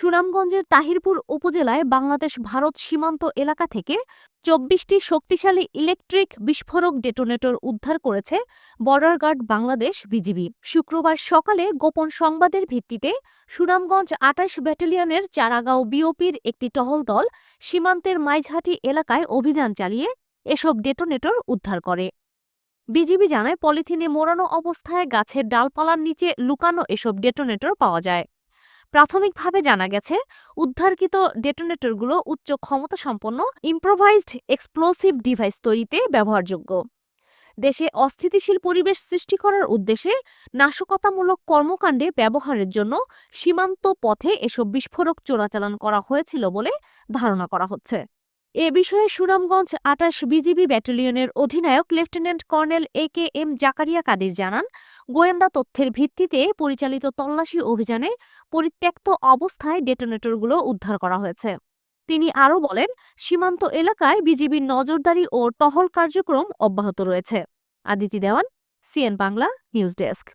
সুনামগঞ্জের তাহিরপুর উপজেলায় বাংলাদেশ ভারত সীমান্ত এলাকা থেকে চব্বিশটি শক্তিশালী ইলেকট্রিক বিস্ফোরক ডেটোনেটর উদ্ধার করেছে বর্ডার গার্ড বাংলাদেশ বিজিবি। শুক্রবার সকালে গোপন সংবাদের ভিত্তিতে সুনামগঞ্জ আটাইশ ব্যাটালিয়নের চারাগাঁও বিওপির একটি টহল দল সীমান্তের মাইঝহাটি এলাকায় অভিযান চালিয়ে এসব ডেটোনেটর উদ্ধার করে। বিজিবি জানায়, পলিথিনে মোড়ানো অবস্থায় গাছের ডালপালার নিচে লুকানো এসব ডেটোনেটর পাওয়া যায়। প্রাথমিকভাবে জানা গেছে, উদ্ধারকৃত ডেটোনেটরগুলো উচ্চ ক্ষমতা সম্পন্ন ইম্প্রোভাইজড এক্সপ্লোসিভ ডিভাইস তৈরিতে ব্যবহারযোগ্য। দেশে অস্থিতিশীল পরিবেশ সৃষ্টি করার উদ্দেশ্যে নাশকতামূলক কর্মকাণ্ডে ব্যবহারের জন্য সীমান্ত পথে এসব বিস্ফোরক চোরাচালান করা হয়েছিল বলে ধারণা করা হচ্ছে। এ বিষয়ে সুনামগঞ্জ আটাশ বিজিবি ব্যাটালিয়নের অধিনায়ক lieutenant colonel A K M Zakaria Kadir জানান, গোয়েন্দা তথ্যের ভিত্তিতে পরিচালিত তল্লাশি অভিযানে পরিত্যক্ত অবস্থায় ডেটোনেটরগুলো উদ্ধার করা হয়েছে। তিনি আরও বলেন, সীমান্ত এলাকায় বিজিবির নজরদারি ও টহল কার্যক্রম অব্যাহত রয়েছে। Aditi Dewan, CN Bangla, news desk.